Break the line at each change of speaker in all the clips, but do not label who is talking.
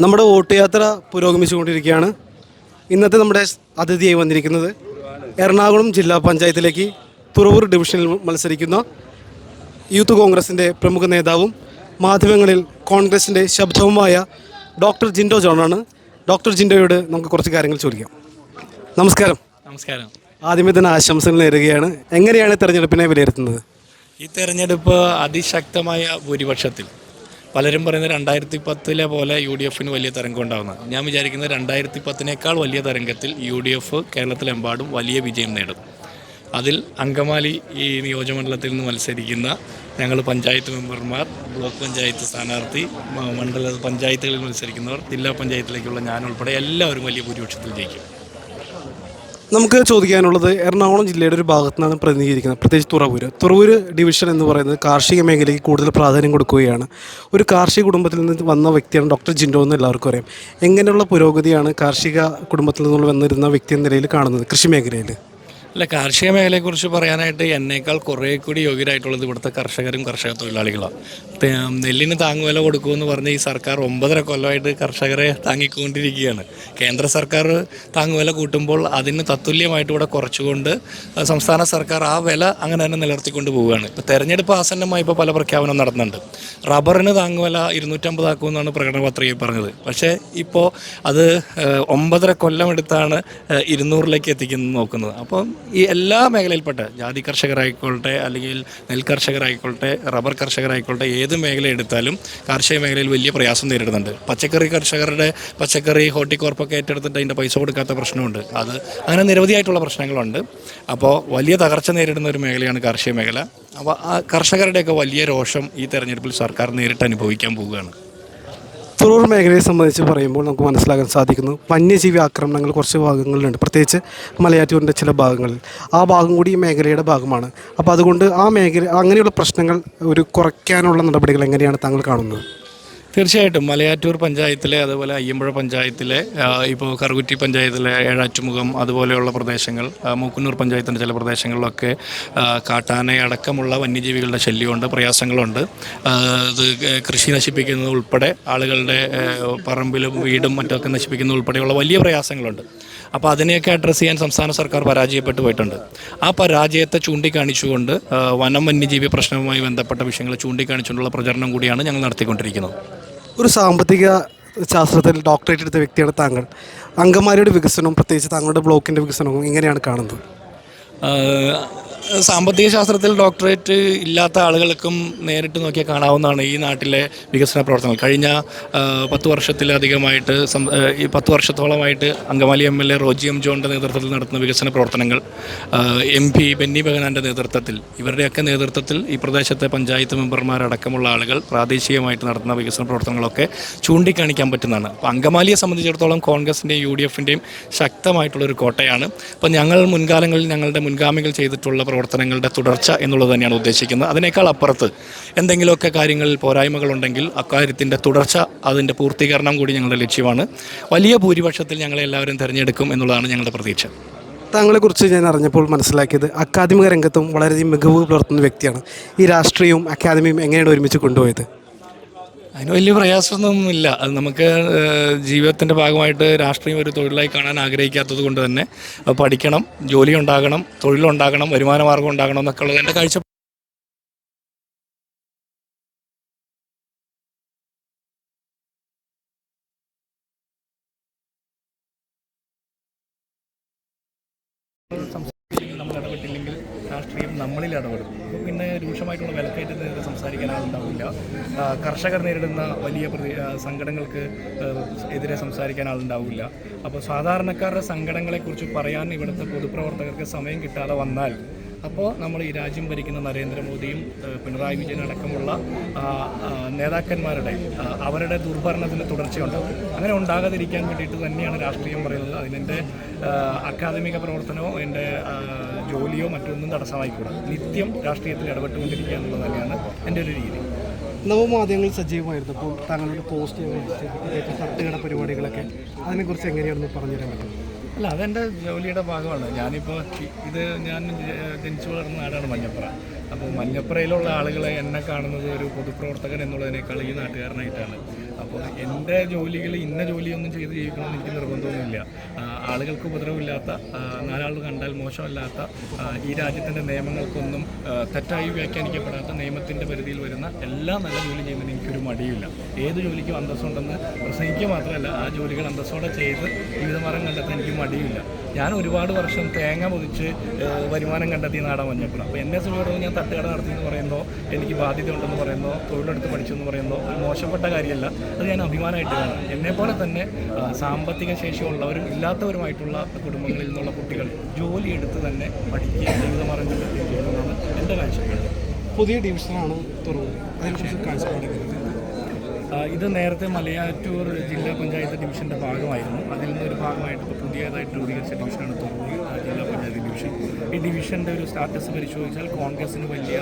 നമ്മുടെ വോട്ട് യാത്ര പുരോഗമിച്ചുകൊണ്ടിരിക്കുകയാണ്. ഇന്നത്തെ നമ്മുടെ അതിഥിയായി വന്നിരിക്കുന്നത് എറണാകുളം ജില്ലാ പഞ്ചായത്തിലേക്ക് തുറവൂർ ഡിവിഷനിൽ മത്സരിക്കുന്ന യൂത്ത് കോൺഗ്രസിന്റെ പ്രമുഖ നേതാവും മാധ്യമങ്ങളിൽ കോൺഗ്രസിന്റെ ശബ്ദവുമായ ഡോക്ടർ ജിൻഡോ ജോണാണ്. ഡോക്ടർ ജിൻഡോയോട് നമുക്ക് കുറച്ച് കാര്യങ്ങൾ ചോദിക്കാം. നമസ്കാരം.
നമസ്കാരം.
ആദ്യമേ തന്നെ ആശംസകൾ നേരുകയാണ്. എങ്ങനെയാണ് തെരഞ്ഞെടുപ്പിനെ വിലയിരുത്തുന്നത്?
ഈ തെരഞ്ഞെടുപ്പ് അതിശക്തമായ ഭൂരിപക്ഷത്തിൽ. പലരും പറയുന്നത് രണ്ടായിരത്തി പത്തിലെ പോലെ യു ഡി എഫിന് വലിയ തരംഗം ഉണ്ടാകുന്നത് ഞാൻ വിചാരിക്കുന്നത് രണ്ടായിരത്തി പത്തിനേക്കാൾ വലിയ തരംഗത്തിൽ യു ഡി എഫ് കേരളത്തിലെമ്പാടും വലിയ വിജയം നേടും. അതിൽ അങ്കമാലി ഈ നിയോജകമണ്ഡലത്തിൽ നിന്ന് മത്സരിക്കുന്ന ഞങ്ങൾ പഞ്ചായത്ത് മെമ്പർമാർ ബ്ലോക്ക് പഞ്ചായത്ത് സ്ഥാനാർത്ഥി മണ്ഡല പഞ്ചായത്തുകളിൽ മത്സരിക്കുന്നവർ ജില്ലാ പഞ്ചായത്തിലേക്കുള്ള ഞാനുൾപ്പെടെ എല്ലാവരും വലിയ ഭൂരിപക്ഷത്തിൽ ജയിക്കും.
നമുക്ക് ചോദിക്കാനുള്ളത് എറണാകുളം ജില്ലയുടെ ഒരു ഭാഗത്തു നിന്നാണ് പ്രതിനിധീകരിക്കുന്നത്. പ്രത്യേകിച്ച് തുറവൂര് തുറവൂര് ഡിവിഷൻ എന്ന് പറയുന്നത് കാർഷിക മേഖലയ്ക്ക് കൂടുതൽ പ്രാധാന്യം കൊടുക്കുകയാണ്. ഒരു കാർഷിക കുടുംബത്തിൽ നിന്ന് വന്ന വ്യക്തിയാണ് ഡോക്ടർ ജിൻഡോ എന്ന് എല്ലാവർക്കും അറിയാം. എങ്ങനെയുള്ള പുരോഗതിയാണ് കാർഷിക കുടുംബത്തിൽ നിന്നുള്ള വന്നിരുന്ന വ്യക്തി എന്ന നിലയിൽ കാണുന്നത് കൃഷി മേഖലയിൽ?
അല്ല കാർഷിക മേഖലയെക്കുറിച്ച് പറയാനായിട്ട് എന്നേക്കാൾ കുറേ കൂടി യോഗ്യരായിട്ടുള്ളത് ഇവിടുത്തെ കർഷകരും കർഷക തൊഴിലാളികളാണ്. നെല്ലിന് താങ്ങുവില കൊടുക്കുമെന്ന് പറഞ്ഞ് ഈ സർക്കാർ ഒമ്പതര കൊല്ലമായിട്ട് കർഷകരെ താങ്ങിക്കൊണ്ടിരിക്കുകയാണ്. കേന്ദ്ര സർക്കാർ താങ്ങുവില കൂട്ടുമ്പോൾ അതിന് തത്തുല്യമായിട്ട് ഇവിടെ കുറച്ചുകൊണ്ട് സംസ്ഥാന സർക്കാർ ആ വില അങ്ങനെ തന്നെ നിലനിർത്തിക്കൊണ്ട് പോവുകയാണ്. ഇപ്പോൾ തെരഞ്ഞെടുപ്പ് ആസന്നമായി ഇപ്പോൾ പല പ്രഖ്യാപനം നടന്നുണ്ട് റബ്ബറിന് താങ്ങുവില ഇരുന്നൂറ്റമ്പതാക്കുമെന്നാണ് പ്രകടന പത്രികയിൽ പറഞ്ഞത്. പക്ഷേ ഇപ്പോൾ അത് ഒമ്പതര കൊല്ലം എടുത്താണ് ഇരുന്നൂറിലേക്ക് എത്തിക്കുന്നത് നോക്കുന്നത്. അപ്പം ഈ എല്ലാ മേഖലയിൽപ്പെട്ട ജാതി കർഷകരായിക്കോട്ടെ അല്ലെങ്കിൽ നെൽ കർഷകരായിക്കോട്ടെ റബ്ബർ കർഷകരായിക്കോട്ടെ ഏത് മേഖല എടുത്താലും കാർഷിക മേഖലയിൽ വലിയ പ്രയാസം നേരിടുന്നുണ്ട്. പച്ചക്കറി കർഷകരുടെ പച്ചക്കറി ഹോർട്ടിക്കോർപ്പൊക്കെ ഏറ്റെടുത്തിട്ട് അതിന്റെ പൈസ കൊടുക്കാത്ത പ്രശ്നമുണ്ട്. അത് അങ്ങനെ നിരവധിയായിട്ടുള്ള പ്രശ്നങ്ങളുണ്ട്. അപ്പോൾ വലിയ തകർച്ച നേരിടുന്ന ഒരു മേഖലയാണ് കാർഷിക മേഖല. അപ്പോൾ ആ കർഷകരുടെയൊക്കെ വലിയ രോഷം ഈ തെരഞ്ഞെടുപ്പിൽ സർക്കാർ നേരിട്ട് അനുഭവിക്കാൻ പോവുകയാണ്.
തുറൂർ മേഖലയെ സംബന്ധിച്ച് പറയുമ്പോൾ നമുക്ക് മനസ്സിലാക്കാൻ സാധിക്കുന്നു. വന്യജീവി ആക്രമണങ്ങൾ കുറച്ച് ഭാഗങ്ങളിലുണ്ട്. പ്രത്യേകിച്ച് മലയാറ്റൂരിന്റെ ചില ഭാഗങ്ങളിൽ. ആ ഭാഗം കൂടി ഈ മേഖലയുടെ ഭാഗമാണ്. അപ്പോൾ അതുകൊണ്ട് ആ മേഖല അങ്ങനെയുള്ള പ്രശ്നങ്ങൾ ഒരു കുറയ്ക്കാനുള്ള നടപടികൾ എങ്ങനെയാണ് താങ്കൾ കാണുന്നത്?
തീർച്ചയായിട്ടും. മലയാറ്റൂർ പഞ്ചായത്തിലെ അതുപോലെ അയ്യമ്പുഴ പഞ്ചായത്തിലെ ഇപ്പോൾ കറുകുറ്റി പഞ്ചായത്തിലെ ഏഴാറ്റുമുഖം അതുപോലെയുള്ള പ്രദേശങ്ങൾ മൂക്കുന്നൂർ പഞ്ചായത്തിന്റെ ചില പ്രദേശങ്ങളിലൊക്കെ കാട്ടാനയടക്കമുള്ള വന്യജീവികളുടെ ശല്യമുണ്ട് പ്രയാസങ്ങളുണ്ട്. അത് കൃഷി നശിപ്പിക്കുന്നത് ഉൾപ്പെടെ ആളുകളുടെ പറമ്പിലും വീടും മറ്റൊക്കെ നശിപ്പിക്കുന്നത് ഉൾപ്പെടെയുള്ള വലിയ പ്രയാസങ്ങളുണ്ട്. അപ്പോൾ അതിനെയൊക്കെ അഡ്രസ്സ് ചെയ്യാൻ സംസ്ഥാന സർക്കാർ പരാജയപ്പെട്ടു പോയിട്ടുണ്ട്. ആ പരാജയത്തെ ചൂണ്ടിക്കാണിച്ചുകൊണ്ട് വനം വന്യജീവി പ്രശ്നവുമായി ബന്ധപ്പെട്ട വിഷയങ്ങൾ ചൂണ്ടിക്കാണിച്ചുകൊണ്ടുള്ള പ്രചരണം കൂടിയാണ് ഞങ്ങൾ നടത്തിക്കൊണ്ടിരിക്കുന്നത്.
ഒരു സാമ്പത്തിക ശാസ്ത്രത്തിൽ ഡോക്ടറേറ്റ് എടുത്ത വ്യക്തിയാണ് താങ്കൾ. അംഗന്മാരുടെ വികസനവും പ്രത്യേകിച്ച് താങ്കളുടെ ബ്ലോക്കിന്റെ വികസനവും എങ്ങനെയാണ് കാണുന്നത്.
സാമ്പത്തിക ശാസ്ത്രത്തിൽ ഡോക്ടറേറ്റ് ഇല്ലാത്ത ആളുകൾക്കും നേരിട്ട് നോക്കിയാൽ കാണാവുന്നതാണ് ഈ നാട്ടിലെ വികസന പ്രവർത്തനങ്ങൾ. കഴിഞ്ഞ പത്ത് വർഷത്തിലധികമായിട്ട് ഈ പത്ത് വർഷത്തോളമായിട്ട് Angamaly M L A Roji M ജോണിന്റെ നേതൃത്വത്തിൽ നടത്തുന്ന വികസന പ്രവർത്തനങ്ങൾ എം പി ബെന്നി ബഗനാന്റെ നേതൃത്വത്തിൽ ഇവരുടെയൊക്കെ നേതൃത്വത്തിൽ ഈ പ്രദേശത്തെ പഞ്ചായത്ത് മെമ്പർമാരടക്കമുള്ള ആളുകൾ പ്രാദേശികമായിട്ട് നടത്തുന്ന വികസന പ്രവർത്തനങ്ങളൊക്കെ ചൂണ്ടിക്കാണിക്കാൻ പറ്റുന്നതാണ്. അപ്പോൾ അങ്കമാലിയെ സംബന്ധിച്ചിടത്തോളം കോൺഗ്രസിന്റെയും യു ഡി എഫിന്റെയും ശക്തമായിട്ടുള്ളൊരു കോട്ടയാണ്. അപ്പോൾ ഞങ്ങൾ മുൻകാലങ്ങളിൽ ഞങ്ങളുടെ മുൻഗാമികൾ ചെയ്തിട്ടുള്ള പ്രവർത്തനങ്ങളുടെ തുടർച്ച എന്നുള്ളത് തന്നെയാണ് ഉദ്ദേശിക്കുന്നത്. അതിനേക്കാൾ അപ്പുറത്ത് എന്തെങ്കിലുമൊക്കെ കാര്യങ്ങളിൽ പോരായ്മകളുണ്ടെങ്കിൽ അക്കാര്യത്തിന്റെ തുടർച്ച അതിന്റെ പൂർത്തീകരണം കൂടി ഞങ്ങളുടെ ലക്ഷ്യമാണ്. വലിയ ഭൂരിപക്ഷത്തിൽ ഞങ്ങളെ എല്ലാവരും തിരഞ്ഞെടുക്കും എന്നുള്ളതാണ് ഞങ്ങളുടെ പ്രതീക്ഷ.
താങ്കളെക്കുറിച്ച് ഞാൻ അറിഞ്ഞപ്പോൾ മനസ്സിലാക്കിയത് അക്കാദമിക രംഗത്തും വളരെയധികം മികവ് പുലർത്തുന്ന വ്യക്തിയാണ്. ഈ രാഷ്ട്രീയവും അക്കാദമിയും എങ്ങനെയാണ് ഒരുമിച്ച് കൊണ്ടുപോയത്?
അതിന് വലിയ പ്രയാസമൊന്നുമില്ല. അത് നമുക്ക് ജീവിതത്തിന്റെ ഭാഗമായിട്ട് രാഷ്ട്രീയം ഒരു തൊഴിലായി കാണാൻ ആഗ്രഹിക്കാത്തത് കൊണ്ട് തന്നെ പഠിക്കണം ജോലി ഉണ്ടാകണം തൊഴിലുണ്ടാകണം വരുമാന മാർഗം ഉണ്ടാകണം എന്നൊക്കെ ഉള്ളത് എന്റെ കാഴ്ച രാഷ്ട്രീയം നമ്മളിൽ ഇടപെടും. പിന്നെ രൂക്ഷമായിട്ടുള്ള വിലക്കയറ്റത്തിനെതിരെ സംസാരിക്കാൻ ആളുണ്ടാവില്ല കർഷകർ നേരിടുന്ന വലിയ പ്രതി- സങ്കടങ്ങൾക്ക് എതിരെ സംസാരിക്കാൻ ആളുണ്ടാവില്ല അപ്പോൾ സാധാരണക്കാരുടെ സങ്കടങ്ങളെക്കുറിച്ച് പറയാൻ ഇവിടുത്തെ പൊതുപ്രവർത്തകർക്ക് സമയം കിട്ടാതെ വന്നാൽ അപ്പോൾ നമ്മൾ ഈ രാജ്യം ഭരിക്കുന്ന നരേന്ദ്രമോദിയും പിണറായി വിജയൻ അടക്കമുള്ള നേതാക്കന്മാരുടെ അവരുടെ ദുർഭരണത്തിന് തുടർച്ചയുണ്ട്. അങ്ങനെ ഉണ്ടാകാതിരിക്കാൻ വേണ്ടിയിട്ട് തന്നെയാണ് രാഷ്ട്രീയം പറയുന്നത്. അതിനെന്റെ അക്കാദമിക പ്രവർത്തനമോ എന്റെ ജോലിയോ മറ്റൊന്നും തടസ്സമായിക്കൂടാ. നിത്യം രാഷ്ട്രീയത്തിൽ ഇടപെട്ടുകൊണ്ടിരിക്കുക എന്നുള്ളത് തന്നെയാണ് എന്റെ ഒരു രീതി.
നവമാധ്യമങ്ങൾ സജീവമായിരുന്നപ്പോൾ താങ്കളുടെ പോസ്റ്റ് തട്ടുകട പരിപാടികളൊക്കെ അതിനെക്കുറിച്ച് എങ്ങനെയാണെന്ന് പറഞ്ഞു തരാൻ പറ്റും
അല്ല അതെന്റെ ജോലിയുടെ ഭാഗമാണ്. ഞാനിപ്പോൾ ഇത് ഞാൻ ജനിച്ചു വളർന്ന നാടാണ് മഞ്ഞപ്പുറ അപ്പോൾ മഞ്ഞപ്പുറയിലുള്ള ആളുകളെ എന്നെ കാണുന്നത് ഒരു പൊതുപ്രവർത്തകൻ എന്നുള്ളതിനേക്കാൾ ഈ നാട്ടുകാരനായിട്ടാണ്. അപ്പോൾ എന്റെ ജോലികൾ ഇന്ന ജോലിയൊന്നും ചെയ്ത് ജീവിക്കണമെന്ന് എനിക്ക് നിർബന്ധമൊന്നുമില്ല. ആളുകൾക്ക് ഉപദ്രവമില്ലാത്ത നാലാൾ കണ്ടാൽ മോശമല്ലാത്ത ഈ രാജ്യത്തിന്റെ നിയമങ്ങൾക്കൊന്നും തെറ്റായി വ്യാഖ്യാനിക്കപ്പെടാത്ത നിയമത്തിന്റെ പരിധിയിൽ വരുന്ന എല്ലാ നല്ല ജോലി ചെയ്യുന്നതിന് എനിക്കൊരു മടിയില്ല ഏത് ജോലിക്കും അന്തസ്സുണ്ടെന്ന് പ്രസംഗിക്കുക മാത്രമല്ല ആ ജോലികൾ അന്തസ്സോടെ ചെയ്ത് ജീവിതമാർഗം കണ്ടെത്താൻ എനിക്ക് മടിയില്ല ഞാൻ ഒരുപാട് വർഷം തേങ്ങ പൊതിച്ച് വരുമാനം കണ്ടെത്തി നാടാൻ മഞ്ഞപ്പുറം. അപ്പോൾ എന്നെ സംബന്ധിച്ചിടത്തോളം ഞാൻ തട്ടുകട നടത്തി എന്ന് പറയുമ്പോൾ എനിക്ക് ബാധ്യത ഉണ്ടെന്ന് പറയുമ്പോൾ തൊഴിലെടുത്ത് പഠിച്ചു എന്ന് പറയുമ്പോൾ ഒരു മോശപ്പെട്ട കാര്യമല്ല. അത് ഞാൻ അഭിമാനമായിട്ട് കാണാം. എന്നെപ്പോലെ തന്നെ സാമ്പത്തിക ശേഷിയുള്ളവരും ഇല്ലാത്തവരുമായിട്ടുള്ള കുടുംബങ്ങളിൽ നിന്നുള്ള കുട്ടികൾ ജോലി ജോലിയെടുത്ത് തന്നെ പഠിക്കുക ജീവിതമാർഗം കണ്ടെത്തുകയും ചെയ്യുന്നതാണ് എന്റെ കാഴ്ചപ്പാട്.
പുതിയ ഡിവിഷനാണ് തുറന്നത് അതിനെക്കുറിച്ച്
ആ, ഇത് നേരത്തെ മലയാറ്റൂർ ജില്ലാ പഞ്ചായത്ത് ഡിവിഷന്റെ ഭാഗമായിരുന്നു. അതിൽ നിന്നൊരു ഭാഗമായിട്ട് ഇപ്പോൾ പുതിയതായിട്ട് രൂപീകരിച്ച ഡിവിഷനാണ് തുറവൂർ ജില്ലാ പഞ്ചായത്ത് ഡിവിഷൻ. ഈ ഡിവിഷന്റെ ഒരു സ്റ്റാറ്റസ് പരിശോധിച്ചാൽ കോൺഗ്രസിന് വലിയ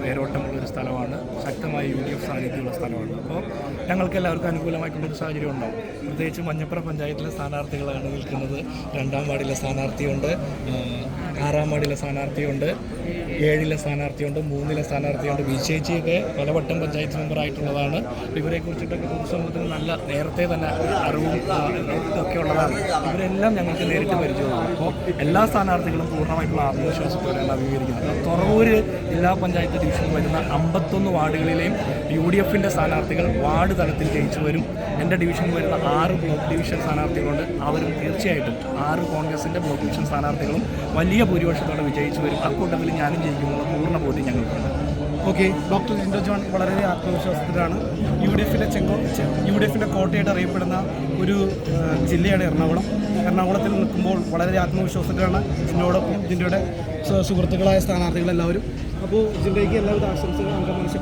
ആ, വേരോട്ടമുള്ള ഒരു സ്ഥലമാണ്. ശക്തമായ യു ഡി എഫ് സാന്നിധ്യമുള്ള സ്ഥലമാണ്. അപ്പോൾ ഞങ്ങൾക്ക് എല്ലാവർക്കും അനുകൂലമായിട്ടുള്ളൊരു സാഹചര്യം ഉണ്ടാവും. പ്രത്യേകിച്ച് മഞ്ഞപ്പുറ പഞ്ചായത്തിലെ സ്ഥാനാർത്ഥികളാണ് നിൽക്കുന്നത്. രണ്ടാം വാർഡിലെ സ്ഥാനാർത്ഥിയുണ്ട്. ആറാം വാർഡിലെ സ്ഥാനാർത്ഥിയുണ്ട് ഏഴിലെ സ്ഥാനാർത്ഥിയുണ്ട് മൂന്നിലെ സ്ഥാനാർത്ഥിയുണ്ട്. വിജയിച്ചൊക്കെ പലവട്ടം പഞ്ചായത്ത് മെമ്പറായിട്ടുള്ളതാണ് ഇവരെ കുറിച്ചിട്ടൊക്കെ പൊതുസമൂഹത്തിന് നല്ല നേരത്തെ തന്നെ അറിവും ഒക്കെ ഉള്ളതാണ്. ഇവരെല്ലാം ഞങ്ങൾക്ക് നേരിട്ട് പരിചയമാണ്. അപ്പോൾ എല്ലാ സ്ഥാനാർത്ഥികളും പൂർണമായിട്ടുള്ള ആത്മവിശ്വാസത്തോടെയാണ് അഭിമുഖീകരിക്കുന്നത് തുറവൂര് ജില്ലാ പഞ്ചായത്ത് ഡിവിഷനിൽ വരുന്ന അമ്പത്തൊന്ന് വാർഡുകളിലെയും യു ഡി എഫിന്റെ സ്ഥാനാർത്ഥികൾ വാർഡ് തലത്തിൽ ജയിച്ചു വരും. എന്റെ ഡിവിഷനിൽ വരുന്ന ആറ് ബ്ലോക്ക് ഡിവിഷൻ സ്ഥാനാർത്ഥികളുണ്ട്. അവരും തീർച്ചയായിട്ടും ആറ് കോൺഗ്രസിന്റെ ബ്ലോക്ക് ഡിവിഷൻ സ്ഥാനാർത്ഥികളും വലിയ ഭൂരിപക്ഷത്തോടെ വിജയിച്ചു വരും. അക്കൂട്ടത്തിൽ ഞാനും ജയിക്കുമെന്നുള്ള പൂർണ ബോധ്യം ഞങ്ങൾക്കുണ്ട്
ഓക്കെ ഡോക്ടർ ജിൻഡോ ജോൺ വളരെ ആത്മവിശ്വാസത്തിലാണ്. യു ഡി എഫിലെ ചെങ്കോ യു ഡി എഫിന്റെ കോട്ടയായിട്ട് അറിയപ്പെടുന്ന ഒരു ജില്ലയാണ് എറണാകുളം. എറണാകുളത്തിൽ നിൽക്കുമ്പോൾ വളരെ ആത്മവിശ്വാസത്തിലാണ് ജിൻഡോടൊപ്പം ജിൻഡോയുടെ സുഹൃത്തുക്കളായ സ്ഥാനാർത്ഥികളെല്ലാവരും. അപ്പോൾ ജിൻഡോയ്ക്ക് എല്ലാവിധ ആശംസകളും അംഗമനുഷ്യ